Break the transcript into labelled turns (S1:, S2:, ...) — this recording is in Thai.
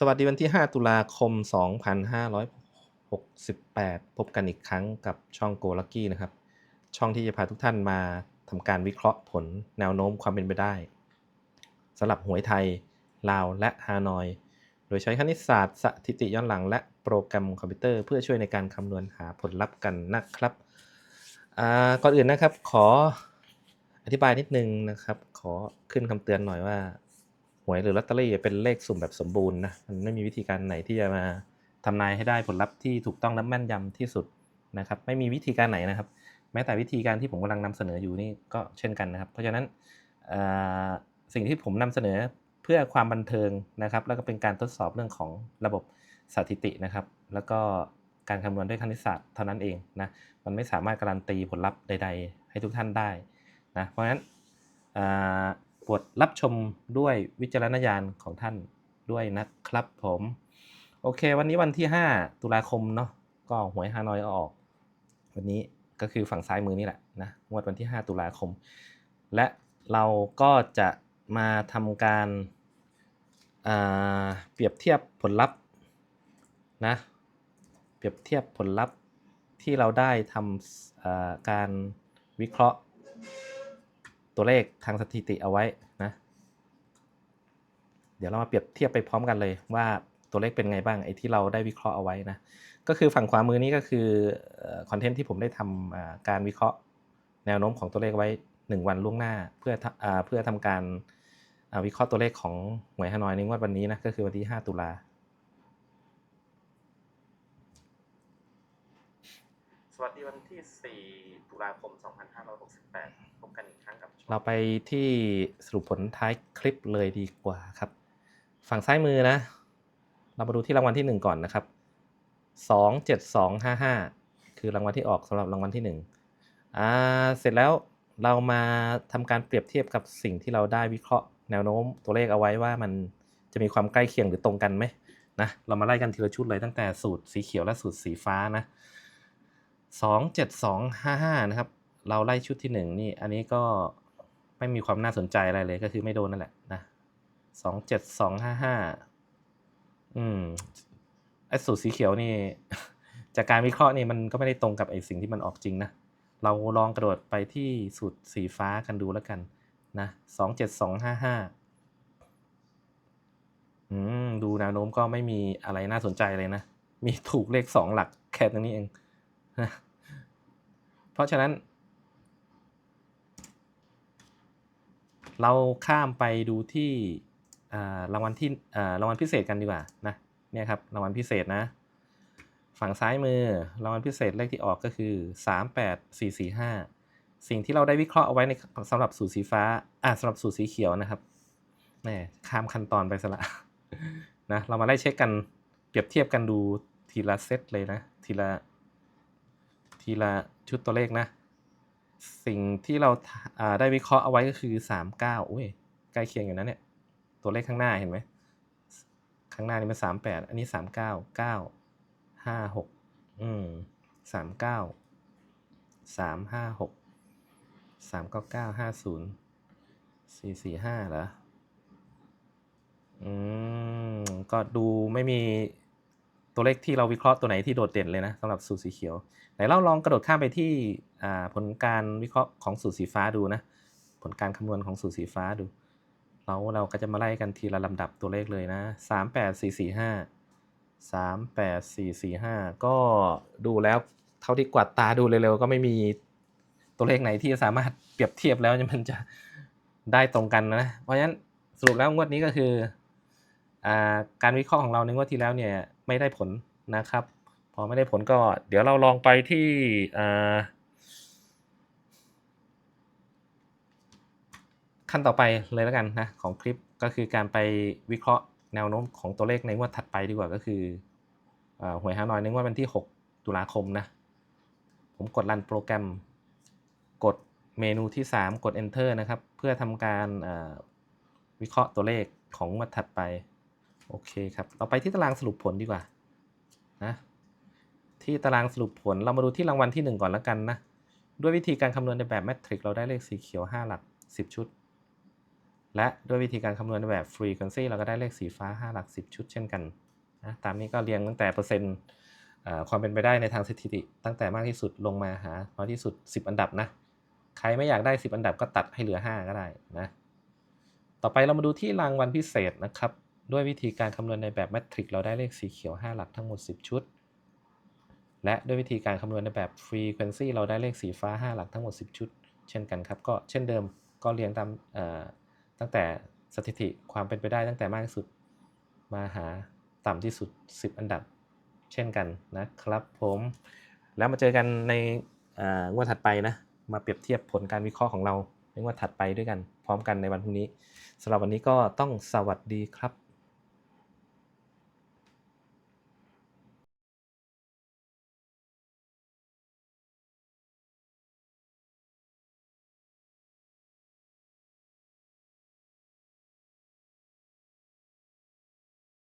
S1: สวัสดีวันที่ 5 ตุลาคม 2568 พบกันอีกครั้งกับช่อง Go Lucky นะครับ ช่องที่จะพาทุกท่านมาทำการวิเคราะห์ผลแนวโน้มความเป็นไปได้สำหรับหวยไทย ลาวและฮานอย โดยใช้คณิตศาสตร์สถิติย้อนหลัง และโปรแกรมคอมพิวเตอร์เพื่อช่วยในการคำนวณหาผลลัพธ์กันนะครับก่อนอื่นนะครับขออธิบายนิดนึงนะครับ ขอขึ้นคำเตือนหน่อยว่า วยหรือลอตเตอรี่เป็นเลขสุ่มแบบสมบูรณ์นะมันไม่มีวิธีการไหนที่จะมาทำนายให้ได้ผลลัพธ์ที่ถูกต้องและแม่นยำที่สุดนะครับไม่มีวิธีการไหนนะครับ แม้แต่วิธีการที่ผมกำลังนำเสนออยู่นี่ก็เช่นกันนะครับ เพราะฉะนั้นสิ่งที่ผมนำเสนอเพื่อความบันเทิงนะครับ แล้วก็เป็นการทดสอบเรื่องของระบบสถิตินะครับ แล้วก็การคำนวณด้วยคณิตศาสตร์เท่านั้นเองนะมันไม่สามารถการันตีผลลัพธ์ใด ๆ ให้ทุกท่านได้นะเพราะฉะนั้น ปรดรับชมด้วยวิจารณญาณของท่านด้วยนะครับผม โอเค วันนี้วันที่ 5 ตุลาคมเนาะก็หวยฮานอยออก วันนี้ก็คือฝั่งซ้ายมือนี่แหละนะงวดวันที่ 5 ตุลาคม และเราก็จะมาทำการาเปรียบเทียบผลลัพธ์นะเปรียบเทียบผลลัพธ์ที่เราได้ทำการวิเคราะห์ ตัวเลขทางสถิติเอาไว้นะ เดี๋ยวเรามาเปรียบเทียบไปพร้อมกันเลยว่าตัวเลขเป็นไงบ้างไอ้ที่เราได้วิเคราะห์เอาไว้นะ ก็คือฝั่งขวามือนี้ก็คือคอนเทนต์ที่ผมได้ทำอ่าการวิเคราะห์แนวโน้มของตัวเลขไว้ 1 วันล่วงหน้า เพื่ออเพื่อทำการวิเคราะห์ตัวเลขของหวยฮานอยในงวดวันนี้นะก็คือวันที่ 5 ตุลา ส วันที่ 4 ตุลาคม 2568 พบกันอีกครั้งกับเราไปที่สรุปผลท้ายคลิปเลยดีกว่าครับ ฝั่งซ้ายมือนะ เรามาดูที่รางวัลที่ 1 ก่อนนะครับ 27255 คือรางวัลที่ออกสำหรับรางวัลที่1อ่าเสร็จแล้วเรามาทำการเปรียบเทียบกับสิ่งที่เราได้วิเคราะห์แนวโน้มตัวเลขเอาไว้ว่ามันจะมีความใกล้เคียงหรือตรงกันไหมนะเรามาไล่กันทีละชุดเลยตั้งแต่สูตรสีเขียวและสูตรสีฟ้านะ สองเจ็ดสองห้าห้านะครับ เราไล่ชุดที่หนึ่งนี่อันนี้ก็ไม่มีความน่าสนใจอะไรเลยก็คือไม่โดนนั่นแหละนะสองเจ็ดสองห้าห้าอืมไอ้สูตรสีเขียวนี่ จากการวิเคราะห์นี่มันก็ไม่ได้ตรงกับไอ้สิ่งที่มันออกจริงนะ เราลองกระโดดไปที่สูตรสีฟ้ากันดูแล้วกันนะสองเจ็ดสองห้าห้าอืม ดูแนวโน้มก็ไม่มีอะไรน่าสนใจเลยนะ มีถูกเลขสองหลักแค่ตรงนี้เอง เพราะฉะนั้น เราข้ามไปดูที่รางวัลที่รางวัลพิเศษกันดีกว่านะเนี่ยครับรางวัลพิเศษนะ ฝั่งซ้ายมือรางวัลพิเศษเลขที่ออกก็คือ 38445 สิ่งที่เราได้วิเคราะห์เอาไว้ในสำหรับสูตรสีฟ้าอ่าสำหรับสูตรสีเขียวนะครับแหมข้ามขั้นตอนไปซะละนะเรามาไล่เช็คกันเปรียบเทียบกันดูทีละเซตเลยนะทีละ ทีละชุดตัวเลขนะ สิ่งที่เราได้วิเคราะห์เอาไว้ก็คือสามเก้าอุ้ยใกล้เคียงอยู่นะเนี่ยตัวเลขข้างหน้าเห็นไหมข้างหน้านี่มันสามแปดอันนี้สามเก้าเก้าห้าหกอืมสามเก้าสามห้าหกสามเก้าเก้าห้าศูนย์สี่สี่ห้าเหรออืม ก็ดูไม่มี ตัวเลขที่เราวิเคราะห์ตัวไหนที่โดดเด่นเลยนะสำหรับสูตรสีเขียวไหนเราลองกระโดดข้ามไปที่ผลการวิเคราะห์ของสูตรสีฟ้าดูนะผลการคำนวณของสูตรสีฟ้าดูเราเราก็จะมาไล่กันทีละลำดับตัวเลขเลยนะสามแปดสี่สี่ห้าสามแปดสี่สี่ห้าก็ดูแล้วเท่าที่กวาดตาดูเร็วๆก็ไม่มีตัวเลขไหนที่สามารถเปรียบเทียบแล้วมันจะได้ตรงกันนะ เพราะฉะนั้นสรุปแล้วงวดนี้ก็คืออการวิเคราะห์ของเราในงวดที่แล้วเนี่ย ไม่ได้ผลนะครับ พอไม่ได้ผลก็เดี๋ยวเราลองไปที่ขั้นต่อไปเลยแล้วกันนะของคลิปก็คือการไปวิเคราะห์แนวโน้มของตัวเลขในงวดถัดไปดีกว่าก็คืออหวยฮานอยในงวดวันที่ 6 ตุลาคมนะ ผมกดรันโปรแกรมกดเมนูที่ 3 กด enter นะครับ เพื่อทำการวิเคราะห์ตัวเลขของงวดถัดไป โอเคครับเราไปที่ตารางสรุปผลดีกว่านะที่ตารางสรุปผลเรามาดูที่รางวัลที่ 1 ก่อนแล้วกันนะ ด้วยวิธีการคำนวณในแบบแมทริกเราได้เลขสีเขียว 5 หลัก 10 ชุด และด้วยวิธีการคำนวณในแบบ frequency เราก็ได้เลขสีฟ้า 5 หลัก 10 ชุดเช่นกันนะตามนี้ก็เรียงตั้งแต่เปอร์เซ็นต์ความเป็นไปได้ในทางสถิติ ตั้งแต่มากที่สุดลงมาหาน้อยที่สุด 10 อันดับนะใครไม่อยากได้ 10 อันดับก็ตัดให้เหลือ 5 ก็ได้นะต่อไปเรามาดูที่รางวัลพิเศษนะครับ ด้วยวิธีการคำนวณในแบบแมทริกเราได้เลขสีเขียว 5 หลักทั้งหมด 10 ชุด และด้วยวิธีการคำนวณในแบบ frequency เราได้เลขสีฟ้า 5 หลักทั้งหมด 10 ชุด เช่นกันครับ ก็เช่นเดิมก็เรียงตามตั้งแต่สถิติความเป็นไปได้ตั้งแต่มากที่สุด มาหาต่ำที่สุด 10 อันดับ เช่นกันนะครับผมแล้วมาเจอกันในงวดถัดไปนะ มาเปรียบเทียบผลการวิเคราะห์ของเราในงวดถัดไปด้วยกัน พร้อมกันในวันพรุ่งนี้สำหรับวันนี้ก็ต้องสวัสดีครับ